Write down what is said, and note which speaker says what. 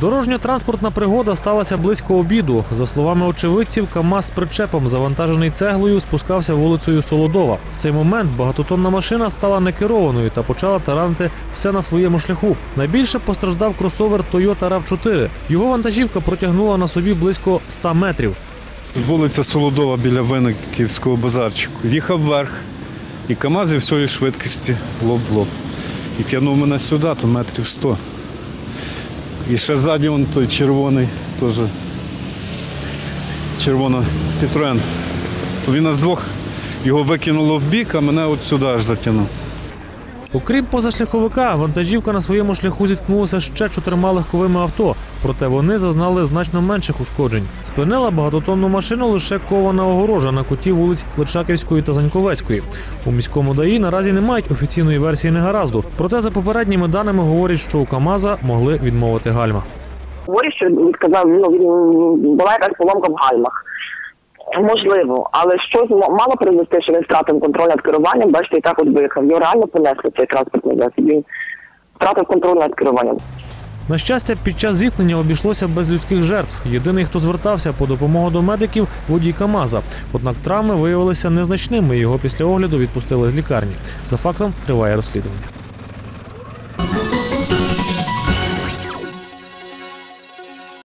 Speaker 1: Дорожньо-транспортна пригода сталася близько обіду. За словами очевидців, КАМАЗ з причепом, завантажений цеглою, спускався вулицею Солодова. В цей момент багатотонна машина стала некерованою та почала таранити все на своєму шляху. Найбільше постраждав кросовер Toyota RAV4. Його вантажівка протягнула на собі близько 100 метрів.
Speaker 2: Вулиця Солодова біля Винниківського базарчику. Їхав вверх, і КАМАЗ в своїй швидкості лоб в лоб. І тягнув мене сюди, то метрів 100. І ще ззаді вон той червоний, теж червона Citroen. Він нас двох його викинуло в бік, а мене от сюди аж затягнув.
Speaker 1: Окрім позашляховика, вантажівка на своєму шляху зіткнулася ще чотирма легковими авто, проте вони зазнали значно менших ушкоджень. Спинила багатотонну машину лише кована огорожа на куті вулиць Личаківської та Заньковецької. У міському ДАІ наразі не мають офіційної версії негаразду. Проте за попередніми даними говорять, що у КАМАЗа могли відмовити гальма.
Speaker 3: говорить, що він сказав, ну була якась поломка в гальмах. Можливо, але щось мало привести, що він втратив контроль над керуванням, бачите, і так от виїхав. Його реально понесли цей транспортний засіб. Він втратив контроль над керуванням.
Speaker 1: На щастя, під час зіткнення обійшлося без людських жертв. Єдиний, хто звертався по допомогу до медиків, водій КАМАЗа. Однак травми виявилися незначними. Його після огляду відпустили з лікарні. За фактом триває розслідування.